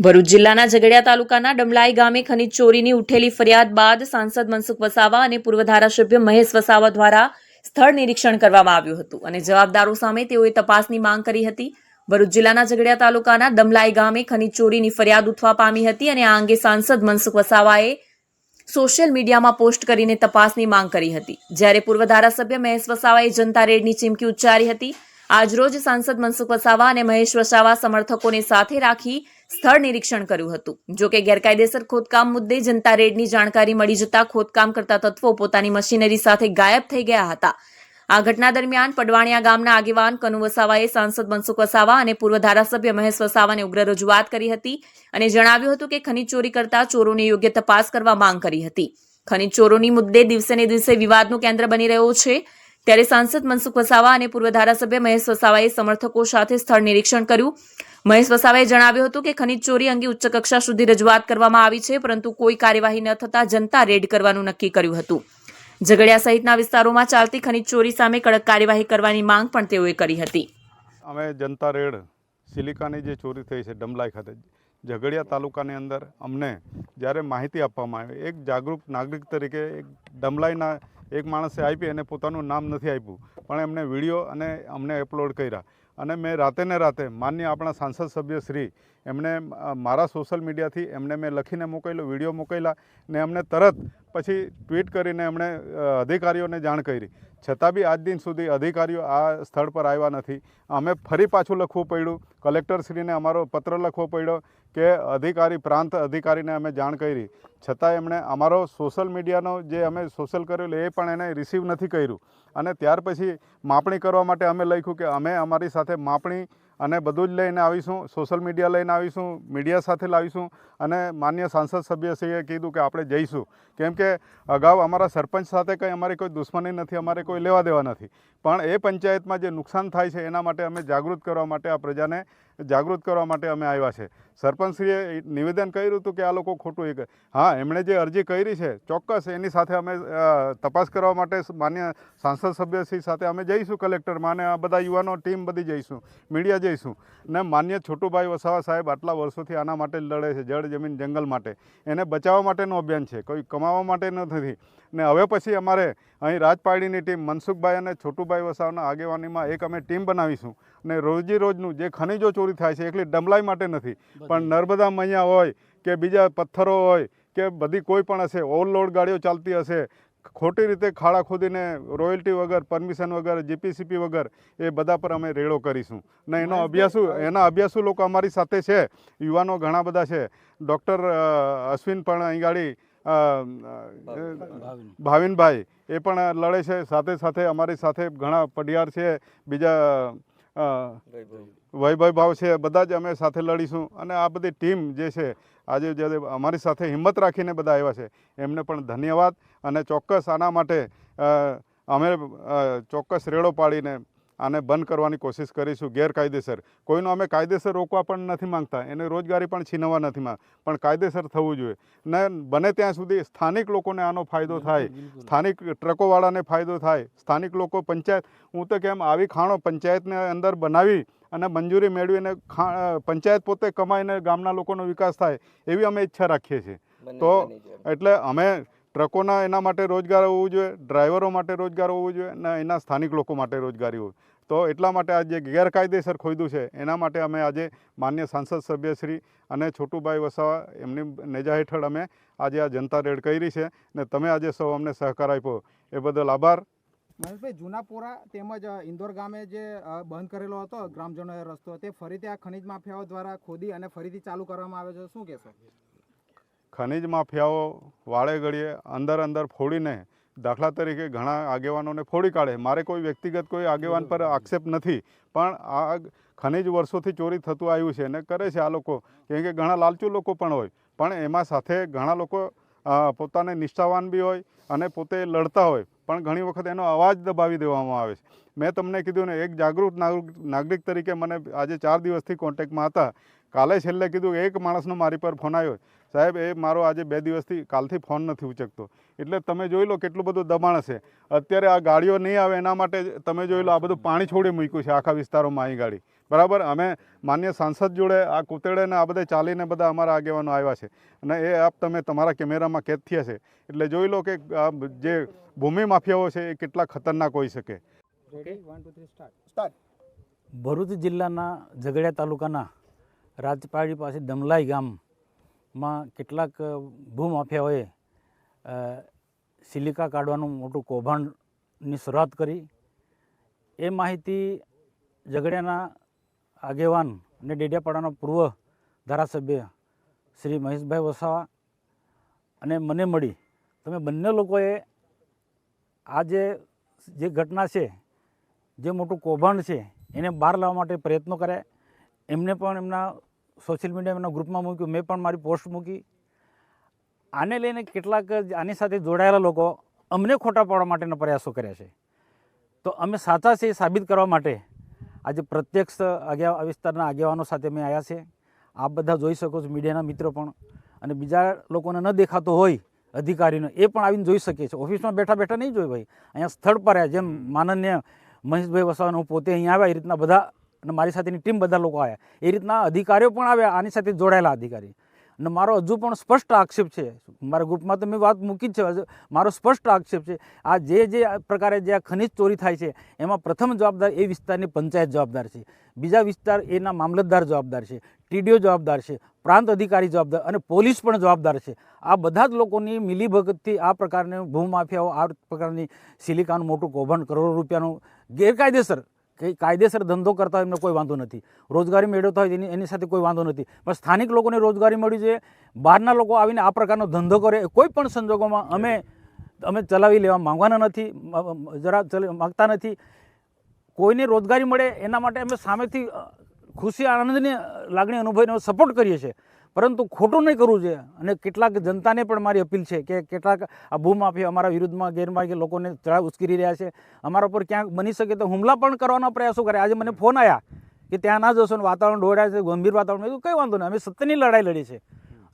ભરૂચ જિલ્લાના ઝઘડિયા તાલુકાના ડમલાઈ ગામે ખનીજ ચોરીની ઉઠેલી ફરિયાદ બાદ સાંસદ મનસુખ વસાવા અને પૂર્વ ધારાસભ્ય મહેશ વસાવા દ્વારા સ્થળ નિરીક્ષણ કરવામાં આવ્યું હતું અને જવાબદારો સામે તેઓએ તપાસની માંગ કરી હતી. ભરૂચ જિલ્લાના ઝઘડિયા તાલુકાના દમલાઈ ગામે ખનીજ ચોરીની ફરિયાદ ઉઠવા પામી હતી અને આ અંગે સાંસદ મનસુખ વસાવાએ સોશિયલ મીડિયામાં પોસ્ટ કરીને તપાસની માંગ કરી હતી. જ્યારે પૂર્વ ધારાસભ્ય મહેશ વસાવાએ જનતા રેડની ચીમકી ઉચ્ચારી હતી. આજરોજ સાંસદ મનસુખ વસાવા અને મહેશ વસાવા સમર્થકોને સાથે રાખી સ્થળ નિરીક્ષણ કર્યું હતું. જો કે ગેરકાયદેસર ખોદકામ મુદ્દે જનતા રેડની જાણકારી મળી જતા ખોદકામ કરતા તત્વો પોતાની મશીનરી સાથે ગાયબ થઈ ગયા હતા. આ ઘટના દરમિયાન પડવાણિયા ગામના આગેવાન કનુ વસાવાએ સાંસદ મનસુખ વસાવા અને પૂર્વ ધારાસભ્ય મહેશ વસાવાને ઉગ્ર રજૂઆત કરી હતી અને જણાવ્યું હતું કે ખનીજ ચોરી કરતા ચોરોની યોગ્ય તપાસ કરવા માંગ કરી હતી. ખનીજ ચોરોની મુદ્દે દિવસે ને દિવસે વિવાદનું કેન્દ્ર બની રહ્યો છે. ત્યારે સાંસદ મનસુખ વસાવા અને પૂર્વ ધારાસભ્ય મહેશ વસાવાએ સમર્થકો સાથે સ્થળ નિરીક્ષણ કર્યું. મહેશ વસાવાએ જણાવ્યું હતું કે ખનીજ ચોરી અંગે ઉચ્ચ કક્ષા સુધી રજૂઆત કરવામાં આવી છે, પરંતુ કોઈ કાર્યવાહી ન થતાં જનતા રેડ કરવાનું નક્કી કર્યું હતું. ઝઘડિયા સહિતના વિસ્તારોમાં ચાલતી ખનીજ ચોરી સામે કડક કાર્યવાહી કરવાની માંગ પણ તેઓએ કરી હતી. અમે જનતા રેડ સિલિકાની જે ચોરી થઈ છે, ડમલાઈ ખાતે, ઝઘડિયા તાલુકાની અંદર અમને જ્યારે માહિતી આપવામાં આવી, એક જાગૃત નાગરિક તરીકે એક ડમલાઈના એક માણસે આપી અને પોતાનું નામ નથી આપ્યું. પણ એમને વીડિયો અને અમને અપલોડ કર્યા. અને મેં રાતે ને રાતે માન્ય આપણા સાંસદ સભ્ય શ્રી, એમણે મારા સોશિયલ મીડિયાથી એમને મેં લખીને મોકલ્યો, વીડિયો મોકલ્યા ને એમને તરત પછી ટ્વીટ કરીને એમણે અધિકારીઓને જાણ કરી. છતાં બી આજ દિન સુધી અધિકારીઓ આ સ્થળ પર આવ્યા નથી. અમે ફરી પાછું લખવું પડ્યું. કલેક્ટરશ્રીને અમારો પત્ર લખવો પડ્યો કે અધિકારી, પ્રાંત અધિકારીને અમે જાણ કરી. છતાં એમણે અમારો સોશિયલ મીડિયાનો જે અમે સોશિયલ કરેલું એ પણ એને રિસીવ નથી કર્યું. અને ત્યાર પછી માપણી કરવા માટે અમે લખ્યું કે અમે અમારી સાથે માપણી અને બધું જ લઈને આવીશું સોશિયલ મીડિયા લઈને આવીશું મીડિયા સાથે લાવીશું અને માન્ય સાંસદ સભ્યશ્રીએ કીધું કે આપણે જઈશું. કેમ કે અગાઉ અમારા સરપંચ સાથે કંઈ અમારી કોઈ દુશ્મની નથી, અમારે કોઈ લેવા દેવા નથી. પણ એ પંચાયતમાં જે નુકસાન થાય છે, એના માટે અમે જાગૃત કરવા માટે આ પ્રજાને જાગૃત કરવા માટે અમે આવ્યા છે. સરપંચશ્રીએ નિવેદન કર્યું હતું કે આ લોકો ખોટું એ હા, એમણે જે અરજી કરી છે, ચોક્કસ એની સાથે અમે તપાસ કરવા માટે માન્ય સાંસદ સભ્યશ્રી સાથે અમે જઈશું કલેક્ટરમાં અને આ બધા યુવાનો ટીમ બધી જઈશું, મીડિયા જઈશું. ને માન્ય છોટુભાઈ વસાવા સાહેબ આટલા વર્ષોથી આના માટે લડે છે, જળ જમીન જંગલ માટે. એને બચાવવા માટેનું અભિયાન છે, કોઈ કમાવા માટે નથી. ને હવે પછી અમારે અહીં રાજપાડીની ટીમ મનસુખભાઈ અને છોટુભાઈ વસાવના આગેવાનીમાં એક અમે ટીમ બનાવીશું. ને રોજી રોજનું જે ખનિજો ચોરી થાય છે એકલી ડમલાઈ માટે નથી. પણ નર્મદા મૈયા હોય કે બીજા પથ્થરો હોય કે બધી કોઈ પણ હશે ઓવરલોડ ગાડીઓ ચાલતી હશે ખોટી રીતે ખાડા ખોદીને રોયલ્ટી વગર પરમિશન વગર જીપીસીપી વગર એ બધા પર અમે રેડો કરીશું. ને એનો અભ્યાસુ એના અભ્યાસુ લોકો અમારી સાથે છે. યુવાનો ઘણા બધા છે. ડૉક્ટર અશ્વિન પણ અહીં ગાડી ભાવિનભાઈ એ પણ લડે છે. સાથે સાથે અમારી સાથે ઘણા પડિયાર છે. બીજા વૈભવ ભાવ છે, બધા જ અમે સાથે લડીશું. અને આ બધી ટીમ જે છે, આજે જે અમારી સાથે હિંમત રાખીને બધા આવ્યા છે, એમને પણ ધન્યવાદ. અને ચોક્કસ આના માટે અમે ચોક્કસ રેડો પાડીને આને બંધ કરવાની કોશિશ કરીશું ગેરકાયદેસર. કોઈનો અમે કાયદેસર રોકવા પણ નથી માંગતા એને રોજગારી પણ છીનવવા નથી માંગ પણ કાયદેસર થવું જોઈએ. ને બને ત્યાં સુધી સ્થાનિક લોકોને આનો ફાયદો થાય. સ્થાનિક ટ્રકોવાળાને ફાયદો થાય. સ્થાનિક લોકો પંચાયત હું તો કેમ આવી ખાણો પંચાયતને અંદર બનાવી અને મંજૂરી મેળવીને ખા પંચાયત પોતે કમાઈને ગામના લોકોનો વિકાસ થાય એવી અમે ઈચ્છા રાખીએ છીએ. તો એટલે અમે ટ્રકોના એના માટે રોજગાર હોવું જોઈએ, ડ્રાઈવરો માટે રોજગાર હોવું જોઈએ અને એના સ્થાનિક લોકો માટે રોજગારી હોય. તો એટલા માટે આ જે ગેરકાયદેસર ખોદ્યું છે, એના માટે અમે આજે માન્ય સાંસદ સભ્યશ્રી અને છોટુભાઈ વસાવા એમની નેજા હેઠળ અમે આજે આ જનતા રેડ કરી છે ને તમે આજે સૌ અમને સહકાર આપ્યો. એ બદલ આભાર. મહેશભાઈ જૂનાપોરા તેમજ ઇન્દોર ગામે જે બંધ કરેલો હતો, ગ્રામજનોએ રસ્તો, તે ફરીથી આ ખનિજ માફિયાઓ દ્વારા ખોદી અને ફરીથી ચાલુ કરવામાં આવે છે. શું કહેશો? ખનિજ માફિયાઓ વાળે ઘડીએ અંદર અંદર ફોડીને દાખલા તરીકે ઘણા આગેવાનોને ફોડી કાઢે. મારે કોઈ વ્યક્તિગત કોઈ આગેવાન પર આક્ષેપ નથી પણ આ ખનિજ વર્ષોથી ચોરી થતું આવ્યું છે અને કરે છે આ લોકો. કેમ કે ઘણા લાલચુ લોકો પણ હોય પણ એમાં સાથે ઘણા લોકો પોતાને નિષ્ઠાવાન બી હોય અને પોતે લડતા હોય પણ ઘણી વખત એનો અવાજ દબાવી દેવામાં આવે છે. મેં તમને કીધું ને એક જાગૃત નાગરિક નાગરિક તરીકે મને આજે ચાર દિવસથી કોન્ટેક્ટમાં હતા. કાલે છેલ્લે કીધું એક માણસનો મારી પર ફોન આવ્યો. સાહેબ એ મારો આજે બે દિવસથી કાલથી ફોન નથી ઉચકતો. એટલે તમે જોઈ લો કેટલું બધું દબાણ છે અત્યારે આ ગાડીઓ નહીં આવે એના માટે તમે જોઈ લો આ બધું પાણી છોડી મૂક્યું છે આખા વિસ્તારોમાં અહીં ગાડી. બરાબર? અમે માન્ય સાંસદ જોડે આ કુતેડેને આ બધે ચાલીને બધા અમારા આગેવાનો આવ્યા છે. અને એ આપ તમે તમારા કેમેરામાં કેદ થયા છે. એટલે જોઈ લો કે આ જે ભૂમિ માફિયાઓ છે એ કેટલા ખતરનાક હોઈ શકે. ભરૂચ જિલ્લાના ઝઘડિયા તાલુકાના રાજપાડી પાસે દમલાઈ ગામમાં કેટલાક ભૂમાફિયાઓએ સિલિકા કાઢવાનું મોટું કૌભાંડની શરૂઆત કરી. એ માહિતી ઝઘડિયાના આગેવાન અને ડેડિયાપાડાના પૂર્વ ધારાસભ્ય શ્રી મહેશભાઈ વસાવા અને મને મળી. તમે બંને લોકોએ આ જે જે ઘટના છે, જે મોટું કૌભાંડ છે, એને બહાર લાવવા માટે પ્રયત્નો કર્યા. એમને પણ એમના સોશિયલ મીડિયાના ગ્રુપમાં મૂક્યું, મેં પણ મારી પોસ્ટ મૂકી. આને લઈને કેટલાક આની સાથે જોડાયેલા લોકો અમને ખોટા પાડવા માટેના પ્રયાસો કર્યા છે. તો અમે સાચા છે એ સાબિત કરવા માટે આજે પ્રત્યક્ષ આગેવા વિસ્તારના આગેવાનો સાથે અમે આવ્યા છે આપ બધા જોઈ શકો છો, મીડિયાના મિત્રો પણ. અને બીજા લોકોને ન દેખાતો હોય, અધિકારીનો એ પણ આવીને જોઈ શકે છે. ઓફિસમાં બેઠા બેઠા નહીં જોઈ ભાઈ અહીંયા સ્થળ પર જેમ માનન્ય મહેશભાઈ વસાવાને પોતે અહીંયા આવ્યા, એ રીતના બધા અને મારી સાથેની ટીમ બધા લોકો આવ્યા એ રીતના અધિકારીઓ પણ આવ્યા, આની સાથે જોડાયેલા અધિકારી. અને મારો હજુ પણ સ્પષ્ટ આક્ષેપ છે. મારા ગ્રુપમાં તો મેં વાત મૂકી જ છે. મારો સ્પષ્ટ આક્ષેપ છે. આ જે જે પ્રકારે જે આ ખનિજ ચોરી થાય છે, એમાં પ્રથમ જવાબદાર એ વિસ્તારની પંચાયત જવાબદાર છે. બીજા વિસ્તાર એના મામલતદાર જવાબદાર છે. ટીડીઓ જવાબદાર છે. પ્રાંત અધિકારી જવાબદાર અને પોલીસ પણ જવાબદાર છે. આ બધા જ લોકોની મિલીભગતથી આ પ્રકારની ભૂમાફિયાઓ આ પ્રકારની સિલિકાનું મોટું કૌભાંડ કરોડો રૂપિયાનું ગેરકાયદેસર કે કાયદેસર ધંધો કરતા હોય એમને કોઈ વાંધો નથી. રોજગારી મેળવતા હોય એની એની સાથે કોઈ વાંધો નથી. પણ સ્થાનિક લોકોને રોજગારી મળી છે, બહારના લોકો આવીને આ પ્રકારનો ધંધો કરે કોઈ પણ સંજોગોમાં અમે અમે ચલાવી લેવા માંગવાના નથી જરા માગતા નથી. કોઈને રોજગારી મળે એના માટે અમે સામેથી ખુશી, આનંદની લાગણી અનુભવીને સપોર્ટ કરીએ છીએ. પરંતુ ખોટું નહીં કરવું જોઈએ. અને કેટલાક જનતાને પણ મારી અપીલ છે કે કેટલાક આ ભૂમાફી અમારા વિરુદ્ધમાં ગેરમાર્ગે લોકોને ચડાવ ઉશ્કેરી રહ્યા છે. અમારા ઉપર ક્યાંક બની શકે તો હુમલા પણ કરવાના પ્રયાસો કરે. આજે મને ફોન આવ્યા કે ત્યાં ના જશો ને વાતાવરણ ડોળ્યા છે, ગંભીર વાતાવરણ મેં કંઈ વાંધો નહીં. અમે સત્યની લડાઈ લડી છે.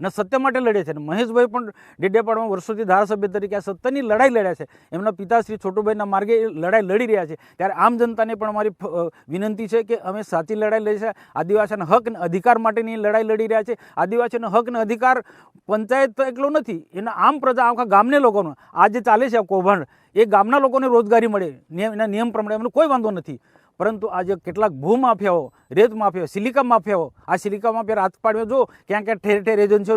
અને સત્ય માટે લડે છે. અને મહેશભાઈ પણ ડેડિયાપાડમાં વર્ષોથી ધારાસભ્ય તરીકે આ સત્યની લડાઈ લડ્યા છે. એમના પિતાશ્રી છોટુભાઈના માર્ગે લડાઈ લડી રહ્યા છે. ત્યારે આમ જનતાને પણ અમારી વિનંતી છે કે અમે સાચી લડાઈ લડી છે. આદિવાસીના હક અને અધિકાર માટેની લડાઈ લડી રહ્યા છે. આદિવાસીનો હક અને અધિકાર પંચાયત એકલો નથી. એના આમ પ્રજા આખા ગામને લોકોનો. આ જે ચાલે છે કૌભાંડ, એ ગામના લોકોને રોજગારી મળે. એના નિયમ પ્રમાણે એમનો કોઈ વાંધો નથી. પરંતુ આજે કેટલાક ભૂમાફિયાઓ, રેત માફિયાઓ, સિલિકા માફિયાઓ, આ સિલિકા માફિયા રાજપાડમાં જો ક્યાં ક્યાં ઠેર ઠેર એજન્સીઓ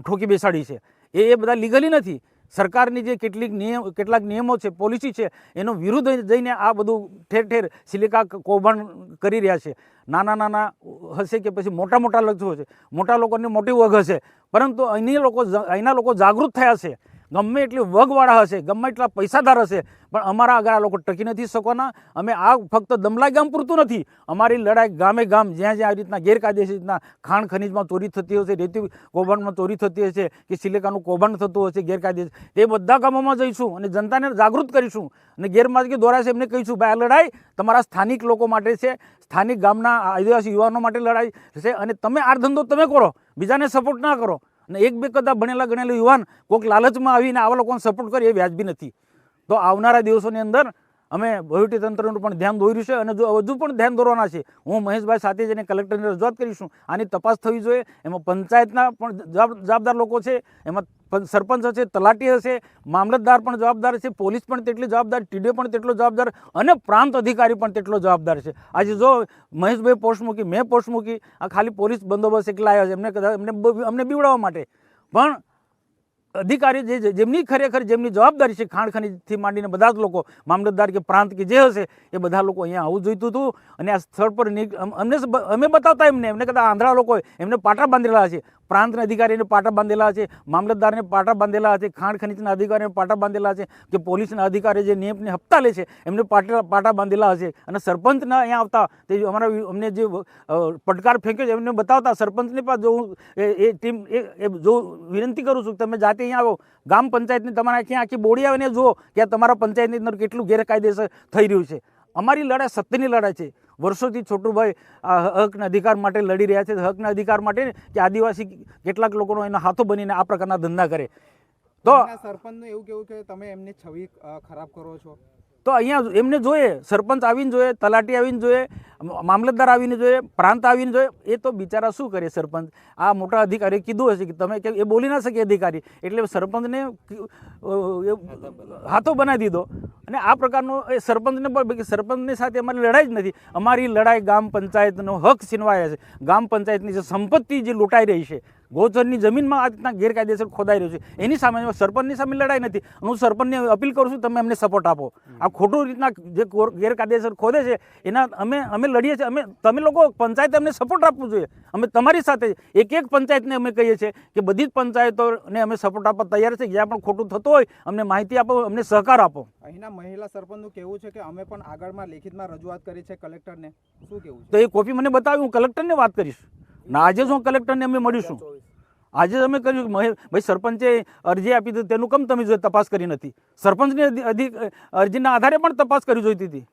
ઠોકી બેસાડી છે. એ એ બધા લીગલી નથી. સરકારની જે કેટલીક નિયમ, કેટલાક નિયમો છે, પોલિસી છે, એનો વિરુદ્ધ જઈને આ બધું ઠેર ઠેર સિલિકા કૌભાંડ કરી રહ્યા છે. નાના નાના હશે કે પછી મોટા મોટા લક્ષો છે. મોટા લોકોની મોટી વગ હશે. પરંતુ અહીંની લોકો અહીંના લોકો જાગૃત થયા છે. ગમે એટલી વગવાળા હશે, ગમે એટલા પૈસાદાર હશે, પણ અમારા આગળ આ લોકો ટકી નથી શકવાના. અમે આ ફક્ત દમલાઈ ગામ પૂરતું નથી. અમારી લડાઈ ગામે ગામ, જ્યાં જ્યાં આવી રીતના ગેરકાયદેસર રીતના ખાણ ખનીજમાં ચોરી થતી હશે, રેતી કૌભાંડમાં ચોરી થતી હશે, કે સિલિકાનું કૌભાંડ થતું હશે, ગેરકાયદેસર, તે બધા ગામોમાં જઈશું અને જનતાને જાગૃત કરીશું અને ગેરમાર્ગે દોરાશે એમને કહીશું, ભાઈ, આ લડાઈ તમારા સ્થાનિક લોકો માટે છે, સ્થાનિક ગામના આદિવાસી યુવાનો માટે લડાઈ છે અને તમે આ ધંધો તમે કરો, બીજાને સપોર્ટ ના કરો. અને એક બે કદાચ ભણેલા ગણેલા યુવાન કોઈક લાલચમાં આવીને આવા લોકોને સપોર્ટ કરે એ વ્યાજબી નથી. તો આવનારા દિવસોની અંદર અમે વહીવટી તંત્રનું પણ ધ્યાન દોર્યું છે અને જો હજુ પણ ધ્યાન દોરવાના છે, હું મહેશભાઈ સાથે જઈને કલેક્ટરને રજૂઆત કરીશું. આની તપાસ થવી જોઈએ. એમાં પંચાયતના પણ જવાબદાર લોકો છે. એમાં સરપંચ હશે, તલાટી હશે, મામલતદાર પણ જવાબદાર છે, પોલીસ પણ તેટલી જવાબદાર, ટીડીઓ પણ તેટલો જવાબદાર અને પ્રાંત અધિકારી પણ તેટલો જવાબદાર છે. આજે જો મહેશભાઈ પોસ્ટ મૂકી, મેં પોસ્ટ મૂકી, આ ખાલી પોલીસ બંદોબસ્ત એકલા આવ્યા છે. એમને કદાચ, એમને અમને બીવડાવવા માટે. પણ અધિકારી જે જેમની ખરેખર જેમની જવાબદારી છે ખાણ ખનીજથી માંડીને બધા જ લોકો, મામલતદાર કે પ્રાંત કે જે હશે, એ બધા લોકો અહીંયા આવવું જોઈતું હતું અને આ સ્થળ પર અમને અમે બતાવતા એમને. એમને કદાચ આંધળા લોકો એમને પાટા બાંધેલા છે પ્રાંતના અધિકારીને પાટા બાંધેલા છે, મામલતદારને પાટા બાંધેલા છે, ખાણ ખનીજના અધિકારીને પાટા બાંધેલા છે, કે પોલીસના અધિકારી જે નિયમને હપ્તા લે છે, એમને પાટા પાટા બાંધેલા હશે અને સરપંચના અહીંયા આવતા, તે અમારા અમને જે પડકાર ફેંક્યો છે, એમને બતાવતા સરપંચને પણ જો હું એ ટીમ, એ જો વિનંતી કરું છું તમે જાતે અહીંયા આવો. ગામ પંચાયતની તમારા આખી આખી બોડી આવીને જુઓ, કે તમારા પંચાયતની અંદર કેટલું ગેરકાયદેસર થઈ રહ્યું છે. અમારી લડાઈ સત્યની લડાઈ છે. વર્ષોથી છોટુભાઈ આ હકના અધિકાર માટે લડી રહ્યા છે. હકના અધિકાર માટે કે આદિવાસી કેટલાક લોકોનો એના હાથો બનીને આ પ્રકારના ધંધા કરે. તો સરપંચનું એવું કેવું કે તમે એમની છબી ખરાબ કરો છો. તો અહીંયા એમને જોઈએ સરપંચ આવીને જોઈએ તલાટી આવીને જોઈએ મામલતદાર આવીને જોઈએ, પ્રાંત આવીને જોઈએ, એ તો બિચારા શું કરે સરપંચ? આ મોટા અધિકારીએ કીધું હશે કે તમે કે એ બોલી ના શકે અધિકારી. એટલે સરપંચને હાથો બનાવી દીધો. અને આ પ્રકારનો એ સરપંચને સરપંચની સાથે અમારી લડાઈ જ નથી. અમારી લડાઈ ગામ પંચાયતનો હક છીનવાયા છે. ગામ પંચાયતની જે સંપત્તિ જે લૂંટાઈ રહી છે, ગોચરની જમીનમાં આ રીતના ગેરકાયદેસર ખોદાઈ રહ્યું છે. એની સામે સરપંચની સામે લડાઈ નથી, હું સરપંચને અપીલ કરું છું, તમે અમને સપોર્ટ આપો. આ ખોટું રીતના જે ગેરકાયદેસર ખોદે છે, એના અમે અમે લડીએ છીએ અમે તમે લોકો પંચાયત અમને સપોર્ટ આપવું જોઈએ. અમે તમારી સાથે એક એક પંચાયતને અમે કહીએ છીએ કે બધી જ પંચાયતોને અમે સપોર્ટ આપવા તૈયાર છે. જ્યાં પણ ખોટું થતું હોય અમને માહિતી આપો અમને સહકાર આપો. અહીંના મહિલા સરપંચનું કહેવું છે કે અમે પણ આગળમાં લેખિતમાં રજૂઆત કરી છે કલેક્ટરને. શું કેવું તો એ કોપી મને બતાવી હું કલેક્ટરને વાત કરીશ. ના આજે જ હું કલેક્ટરને અમે મળીશું. આજે અમે કર્યું કે ભાઈ સરપંચે અરજી આપી હતી તેનું કેમ તમે જો તપાસ કરી નથી? સરપંચની અધિ- અધિ- અરજીના આધારે પણ તપાસ કરવી જોઈતી હતી.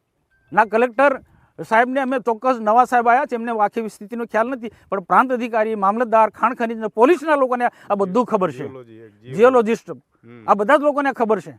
ના કલેક્ટર સાહેબને અમે ચોક્કસ નવા સાહેબ આવ્યા છે એમને આખી સ્થિતિનો ખ્યાલ નથી પણ પ્રાંત અધિકારી મામલતદાર ખાણ ખનીજ પોલીસના લોકોને આ બધું ખબર છે. જીઓલોજિસ્ટ. આ બધા જ લોકોને ખબર છે.